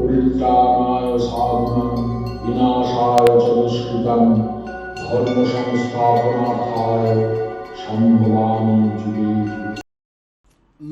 পরিত্রাণায় সাধনাম বিনাশায় চ ধর্ম সংস্থাপনার্থায় সম্ভবামি যুগে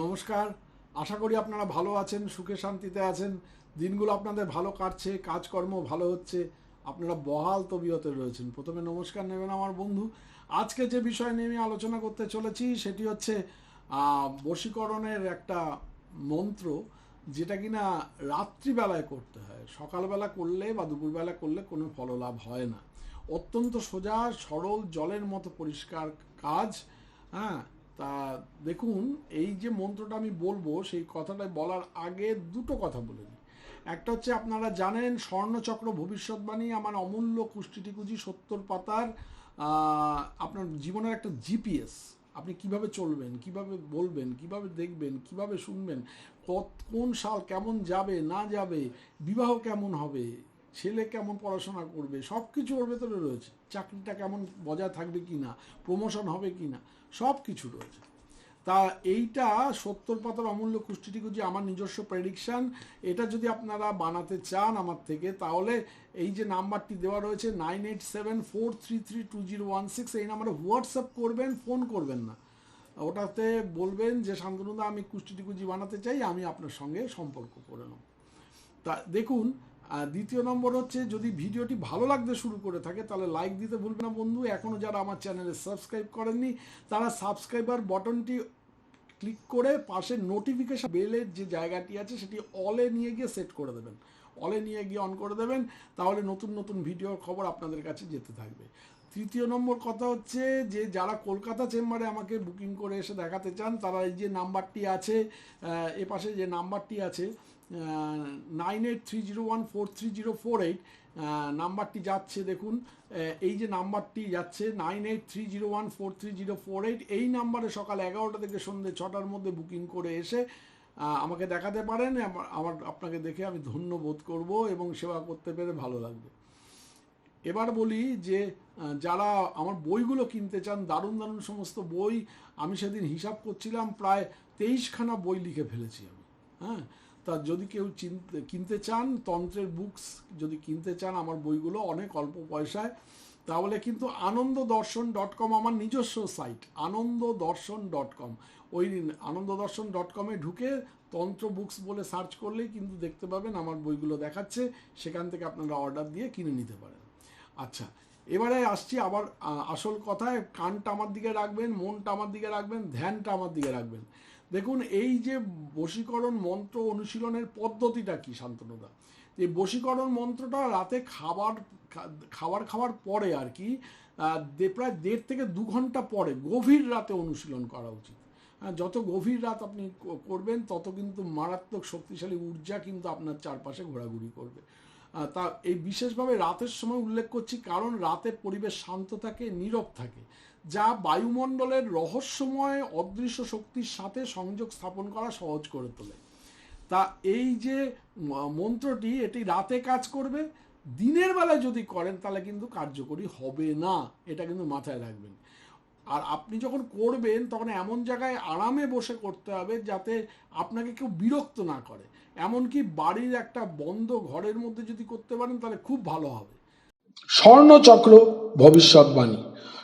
নমস্কার, আশা করি আপনারা ভালো আছেন, সুখে শান্তিতে আছেন। দিনগুলো আপনাদের ভালো কাটছে, কাজকর্ম ভালো হচ্ছে। আপনারা বহাল তবিয়তে রয়েছেন। প্রথমে নমস্কার নেবেন আমার বন্ধু। আজকে যে বিষয় নিয়ে আমি আলোচনা করতে চলেছি, সেটি হচ্ছে বশীকরণের একটা মন্ত্র যেটা কিনা রাত্রিবেলায় করতে হয়। সকালবেলা করলে বা দুপুরবেলা করলে কোনো ফললাভ হয় না। অত্যন্ত সোজা, সরল, জলের মতো পরিষ্কার কাজ। হ্যাঁ তা দেখুন, এই যে মন্ত্রটা আমি বলব, সেই কথাটা বলার আগে দুটো কথা বলে নিই। একটা হচ্ছে, আপনারা জানেন, স্বর্ণচক্র ভবিষ্যৎবাণী আমার অমূল্য কুষ্টিটিকুজি সত্তর পাতার আপনার জীবনের একটা জিপিএস। আপনি কীভাবে চলবেন, কীভাবে বলবেন, কীভাবে দেখবেন, কীভাবে শুনবেন কত কোন সাল কেমন যাবে, না যাবে, বিবাহ কেমন হবে, ছেলে কেমন পড়াশোনা করবে সব কিছু ওর ভেতরে রয়েছে। চাকরিটা কেমন বজায় থাকবে কি না প্রমোশন হবে কি না সব কিছু রয়েছে। তা এইটা সত্তর পাতার অমূল্য কুষ্টিটিকুজি আমার নিজস্ব প্রেডিকশান এটা যদি আপনারা বানাতে চান আমার থেকে, তাহলে এই যে নাম্বারটি দেওয়া রয়েছে nine eight seven four three three two zero one six এই নাম্বারে হোয়াটসঅ্যাপ করবেন ফোন করবেন না। ওটাতে বলবেন যে, শান্তনুদা, আমি কুষ্টিটিকুজি বানাতে চাই, আমি আপনার সঙ্গে সম্পর্ক করে নেব। তা দেখুন দ্বিতীয় নম্বর হচ্ছে, যদি ভিডিওটি ভালো লাগতে শুরু করে থাকে, তাহলে লাইক দিতে ভুলবেন না বন্ধু। এখনও যারা আমার চ্যানেলে সাবস্ক্রাইব করেননি, তারা সাবস্ক্রাইবার বটনটি ক্লিক করে পাশে নোটিফিকেশন বেলের যে জায়গাটি আছে, সেটি অলে নিয়ে গিয়ে সেট করে দেবেন। অলে নিয়ে গিয়ে অন করে দেবেন, তাহলে নতুন নতুন ভিডিওর খবর আপনাদের কাছে যেতে থাকবে। তৃতীয় নম্বর কথা হচ্ছে যে, যারা কলকাতা চেম্বারে আমাকে বুকিং করে এসে দেখাতে চান, তারা এই যে নাম্বারটি আছে এ পাশে যে নাম্বারটি আছে nine eight three zero one four three zero four eight নাম্বারটি যাচ্ছে দেখুন এই যে নাম্বারটি যাচ্ছে nine eight three zero one four three zero four eight এই নাম্বারে সকাল এগারোটা থেকে সন্ধ্যে ছটার মধ্যে বুকিং করে এসে আমাকে দেখাতে পারেন আমার, আপনাকে দেখে আমি ধন্য বোধ করব এবং সেবা করতে পেরে ভালো লাগবে। এবার বলি যে যারা আমার বইগুলো কিনতে চান, দারুণ দারুণ সমস্ত বই আমি সেদিন হিসাব করছিলাম, প্রায় তেইশখানা বই লিখে ফেলেছি আমি। হ্যাঁ? তা যদি কেউ কিনতে চান, তন্ত্রের বুকস যদি কিনতে চান আমার বইগুলো, অনেক অল্প পয়সায়, তাহলে কিন্তু আনন্দ দর্শন ডট কম আমার নিজস্ব সাইট আনন্দ দর্শন ডট কম ওই আনন্দ দর্শন ডট কমে ঢুকে তন্ত্র বুকস বলে সার্চ করলেই কিন্তু দেখতে পাবেন আমার বইগুলো দেখাচ্ছে, সেখান থেকে আপনারা অর্ডার দিয়ে কিনে নিতে পারেন। আচ্ছা এবারে আসছি আবার আসল কথায় কানটা আমার দিকে রাখবেন, মনটা আমার দিকে রাখবেন, ধ্যানটা আমার দিকে রাখবেন। দেখুন, এই যে বশীকরণ মন্ত্র অনুশীলনের পদ্ধতিটা কি, শান্তনুদা? এই বশীকরণ মন্ত্রটা রাতে খাবার খাবার খাওয়ার পরে আর কি প্রায় দেড় থেকে দু ঘণ্টা পরে গভীর রাতে অনুশীলন করা উচিত। যত গভীর রাত আপনি করবেন, তত কিন্তু মারাত্মক শক্তিশালী ঊর্জা কিন্তু আপনার চারপাশে ঘোরাঘুরি করবে। তা এই বিশেষভাবে রাতের সময় উল্লেখ করছি, কারণ রাতে পরিবেশ শান্ত থাকে, নীরব থাকে, যা বায়ুমণ্ডলের রহস্যময় অদৃশ্য শক্তির সাথে সংযোগ স্থাপন করা সহজ করে তোলে। তা এই যে মন্ত্রটি, এটি রাতে কাজ করবে, দিনের বেলায় যদি করেন, তাহলে কিন্তু কার্যকরী হবে না, এটা কিন্তু মাথায় রাখবেন। আর আপনি যখন করবেন, তখন এমন জায়গায় আরামে বসে করতে হবে যাতে আপনাকে কেউ বিরক্ত না করে। এমনকি বাড়ির একটা বন্ধ ঘরের মধ্যে যদি করতে পারেন, তাহলে খুব ভালো হবে। স্বর্ণচক্র ভবিষ্যৎবাণী।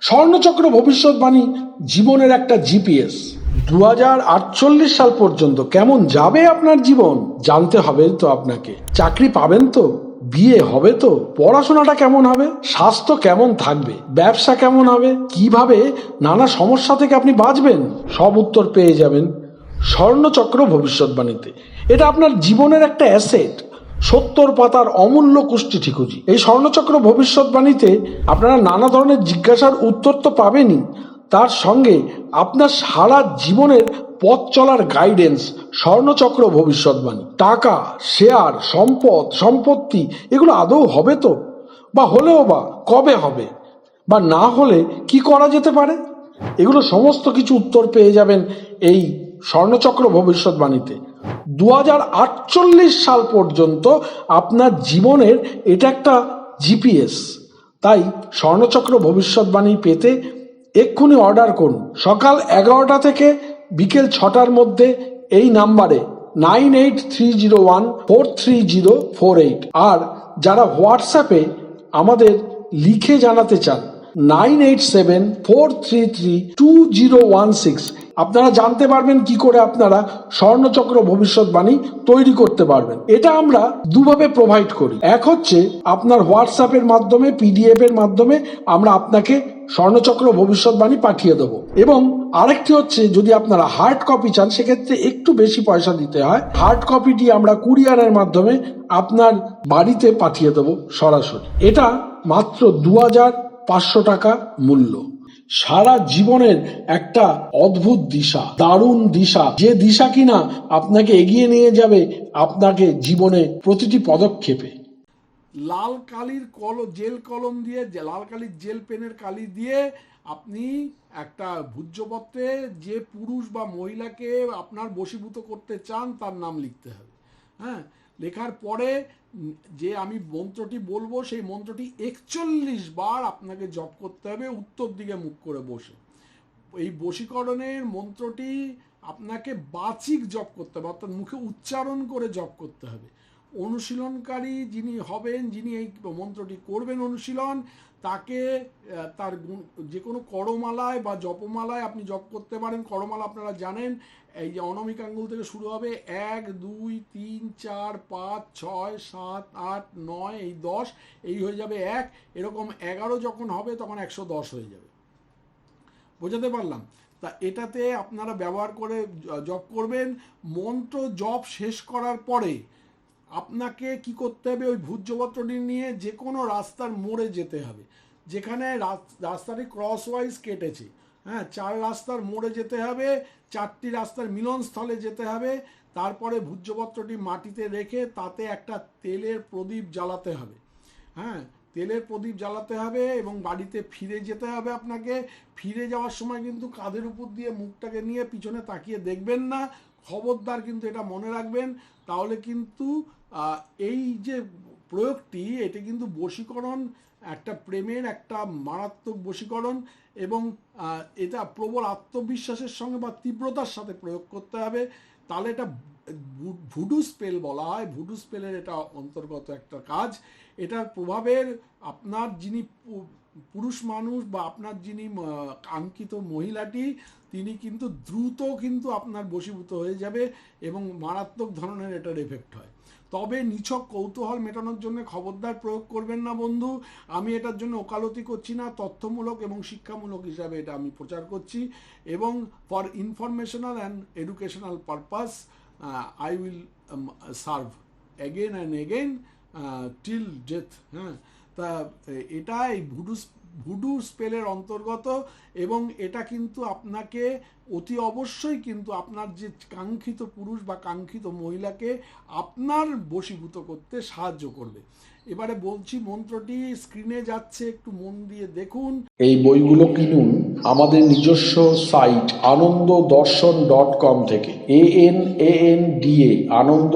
স্বর্ণচক্র ভবিষ্যৎবাণী জীবনের একটা জিপিএস। দু হাজার আটচল্লিশ সাল পর্যন্ত কেমন যাবে আপনার জীবন, জানতে হবে তো আপনাকে। চাকরি পাবেন তো? বিয়ে হবে তো? পড়াশোনাটা কেমন হবে? স্বাস্থ্য কেমন থাকবে? ব্যবসা কেমন হবে? কীভাবে নানা সমস্যা থেকে আপনি বাঁচবেন? সব উত্তর পেয়ে যাবেন স্বর্ণচক্র ভবিষ্যৎবাণীতে। এটা আপনার জীবনের একটা অ্যাসেট। সত্তর পাতার অমূল্য কুষ্টি ঠিকুজি। এই স্বর্ণচক্র ভবিষ্যৎবাণীতে আপনারা নানা ধরনের জিজ্ঞাসার উত্তর তো পাবেনই। তার সঙ্গে আপনার সারা জীবনের পথ চলার গাইডেন্স স্বর্ণচক্র ভবিষ্যৎবাণী, টাকা শেয়ার সম্পদ, সম্পত্তি, এগুলো আদৌ হবে তো? বা হলেও বা কবে হবে? বা না হলে কি করা যেতে পারে? এগুলো সমস্ত কিছু উত্তর পেয়ে যাবেন এই স্বর্ণচক্র ভবিষ্যৎবাণীতে। দু হাজার আটচল্লিশ সাল পর্যন্ত আপনার জীবনের এটা একটা জিপিএস তাই স্বর্ণচক্র ভবিষ্যৎবাণী পেতে এক্ষুনি অর্ডার করুন। সকাল এগারোটা থেকে বিকেল ছটার মধ্যে এই নাম্বারে nine eight three zero one four three zero four eight. আর যারা হোয়াটসঅ্যাপে আমাদের লিখে জানাতে চান nine eight seven four three three two zero one six. আপনারা জানতে পারবেন কি করে আপনারা স্বর্ণচক্র ভবিষ্যৎবাণী তৈরি করতে পারবেন। এটা আমরা দুভাবে প্রোভাইড করি। এক হচ্ছে আপনার হোয়াটসঅ্যাপের মাধ্যমে পিডিএফ এর মাধ্যমে আমরা আপনাকে স্বর্ণচক্র ভবিষ্যৎবাণী পাঠিয়ে দেবো। এবং আরেকটি হচ্ছে, যদি আপনারা হার্ড কপি চান, সেক্ষেত্রে একটু বেশি পয়সা দিতে হয়। হার্ড কপিটি আমরা কুরিয়ারের মাধ্যমে আপনার বাড়িতে পাঠিয়ে দেবো সরাসরি। এটা মাত্র দু হাজার পাঁচশো টাকা মূল্য। সারা জীবনের একটা অদ্ভুত দিশা, দারুণ দিশা। যে দিশা কিনা আপনাকে এগিয়ে নিয়ে যাবে আপনাকে জীবনে প্রতিটি পদক্ষেপে। লাল কালির কল, জেল কলম দিয়ে লাল কালির জেল পেনের কালি দিয়ে আপনি একটা ভূজ্যপত্রে যে পুরুষ বা মহিলাকে আপনার বশীভূত করতে চান, তার নাম লিখতে হবে। হ্যাঁ? লেখার পরে যে আমি মন্ত্রটি বলব, সেই মন্ত্রটি একচল্লিশ বার আপনাকে জপ করতে হবে, উত্তর দিকে মুখ করে বসে। এই বশীকরণের মন্ত্রটি আপনাকে বাচিক জপ করতে হবে, অর্থাৎ মুখে উচ্চারণ করে জপ করতে হবে। অনুশীলনকারী যিনি হবেন, যিনি এই মন্ত্রটি করবেন অনুশীলন, তাকে তার যে কোনো করমালায় বা জপমালায় আপনি জপ করতে পারেন। করমালা আপনারা জানেন এই যে অনমিক আঙ্গুল থেকে শুরু হবে এক, দুই, তিন, চার, পাঁচ, ছয়, সাত, আট, নয়, এই দশ, এই হয়ে যাবে এক। এরকম এগারো যখন হবে, তখন একশো দশ হয়ে যাবে। বোঝাতে পারলাম? তা এটাতে আপনারা ব্যবহার করে জপ করবেন। মন্ত্র জপ শেষ করার পরে আপনাকে কি করতে হবে? ওই ভূজ্যপত্রটি নিয়ে যে কোনো রাস্তার মোড়ে যেতে হবে। যেখানে রাস- রাস্তাটি ক্রস ওয়াইজ কেটেছে। হ্যাঁ চার রাস্তার মোড়ে যেতে হবে, চারটি রাস্তার মিলনস্থলে যেতে হবে, তারপরে ভূজ্যপত্রটি মাটিতে রেখে তাতে একটা তেলের প্রদীপ জ্বালাতে হবে। হ্যাঁ তেলের প্রদীপ জ্বালাতে হবে এবং বাড়িতে ফিরে যেতে হবে আপনাকে। ফিরে যাওয়ার সময় কিন্তু কাঁধের উপর দিয়ে মুখটাকে নিয়ে পিছনে তাকিয়ে দেখবেন না। খবরদার কিন্তু এটা মনে রাখবেন। তাহলে কিন্তু এই যে প্রয়োগটি এটি কিন্তু বশীকরণ, একটা প্রেমের একটা মারাত্মক বশীকরণ এবং এটা প্রবল আত্মবিশ্বাসের সঙ্গে বা তীব্রতার সাথে প্রয়োগ করতে হবে। তাহলে এটা ভুডু স্পেল বলা হয়। ভুডু স্পেলের এটা অন্তর্গত একটা কাজ। এটার প্রভাবের আপনার যিনি পুরুষ মানুষ বা আপনার যিনি কাঙ্ক্ষিত মহিলাটি, তিনি কিন্তু দ্রুত কিন্তু আপনার বশীভূত হয়ে যাবে এবং মারাত্মক ধরনের এটার এফেক্ট হয়। তবে নিছক কৌতূহল মেটানোর জন্য খবরদার প্রয়োগ করবেন না বন্ধু। আমি এটার জন্য ওকালতি করছি না, তথ্যমূলক এবং শিক্ষামূলক হিসাবে এটা আমি প্রচার করছি এবং for informational and educational purpose I will serve again and again till death হ্যাঁ। তা এটা এই ভুডু ভুডু স্পেলের অন্তর্গত এবং এটা কিন্তু আপনাকে অতি অবশ্যই কিন্তু আপনার যে কাঙ্ক্ষিত পুরুষ বা কাঙ্ক্ষিত মহিলাকে আপনার বশীভূত করতে সাহায্য করবে। এবারে বলছি, মন্ত্রটি স্ক্রিনে যাচ্ছে, একটু মন দিয়ে দেখুন। এই বইগুলো কিনুন আমাদের নিজস্ব সাইট আনন্দ দর্শন ডট কম থেকে। A N A N DA Ananda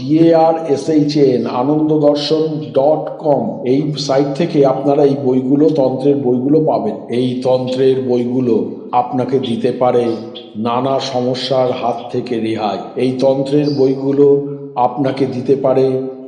DAR S H N Ananda Darshan dot com এই সাইট থেকে আপনারা এই বইগুলো, তন্ত্রের বইগুলো পাবেন। এই তন্ত্রের বইগুলো আপনাকে দিতে পারে নানা সমস্যার হাত থেকে রেহাই। এই তন্ত্রের বইগুলো আপনাকে দিতে পারে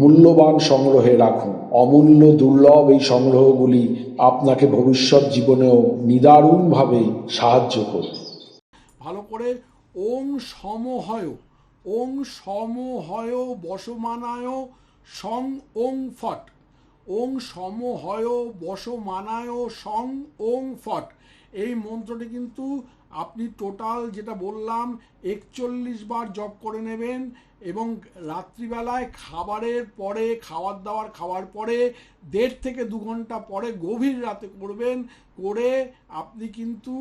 মূল্যবান সংগ্রহে রাখুন। অমূল্য দুর্লভ এই সংগ্রহগুলি আপনাকে ভবিষ্যৎ জীবনেও নিদারুণভাবে সাহায্য করবে। ভালো করে ওং সমহয় ওং সমহয় বসমানায় সং ওং ফট। ওং সম হয় বস সং ওং ফট। এই মন্ত্রটি কিন্তু আপনি টোটাল যেটা বললাম, একচল্লিশ বার জপ করে নেবেন এবং রাত্রিবেলায় খাবারের পরে খাবার দাবার খাওয়ার পরে দেড় থেকে দু ঘণ্টা পরে গভীর রাতে করবেন। করে আপনি কিন্তু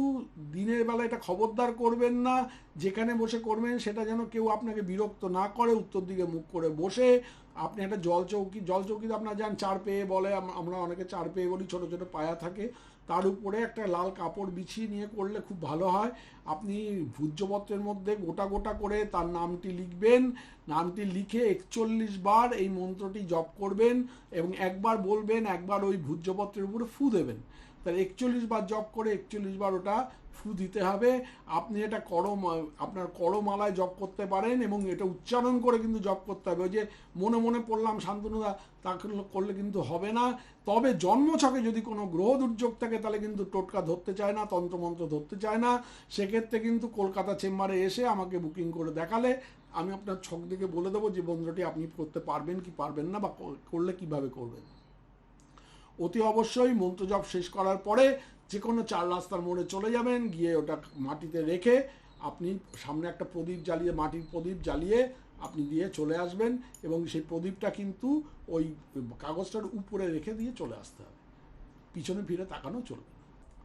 দিনের বেলা এটা খবরদার করবেন না। যেখানে বসে করবেন সেটা যেন কেউ আপনাকে বিরক্ত না করে, উত্তর দিকে মুখ করে বসে। আপনি একটা জল চৌকি, জল চৌকিতে আপনার যান, চার পেয়ে বলে আমরা অনেকে চার পেয়ে বলি, ছোটো ছোটো পায়া থাকে। তার উপরে একটা লাল কাপড় বিছিয়ে নিয়ে করলে খুব ভালো হয়। আপনি ভূজ্যপত্রের মধ্যে গোটা গোটা করে তার নামটি লিখবেন। নামটি লিখে একচল্লিশ বার এই মন্ত্রটি জপ করবেন এবং একবার বলবেন, একবার ওই ভূজ্যপত্রের উপরে ফু দেবেন। তাহলে একচল্লিশ বার জপ করে একচল্লিশ বার ওটা ফু দিতে হবে। আপনি এটা করম আপনার করমালায় জপ করতে পারেন এবং এটা উচ্চারণ করে কিন্তু জপ করতে হবে। ওই যে মনে মনে পড়লাম শান্তনুদা তা করলে কিন্তু হবে না। তবে জন্মছকে যদি কোনো গ্রহ দুর্যোগ থাকে, তাহলে কিন্তু টোটকা ধরতে চায় না, তন্ত্রমন্ত্র ধরতে চায় না। সেক্ষেত্রে কিন্তু কলকাতা চেম্বারে এসে আমাকে বুকিং করে দেখালে আমি আপনার ছক দিকে বলে দেবো যে বন্ধুটি আপনি করতে পারবেন কি পারবেন না বা করলে কীভাবে করবেন? অতি অবশ্যই মন্ত্রজপ শেষ করার পরে যে কোনো চার রাস্তার মোড়ে চলে যাবেন, গিয়ে ওটা মাটিতে রেখে আপনি সামনে একটা প্রদীপ জ্বালিয়ে, মাটির প্রদীপ জ্বালিয়ে আপনি দিয়ে চলে আসবেন এবং সেই প্রদীপটা কিন্তু ওই কাগজটার উপরে রেখে দিয়ে চলে আসতে হবে। পিছনে ফিরে তাকানো চলবে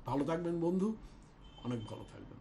ভালো থাকবেন বন্ধু, অনেক ভালো থাকবেন।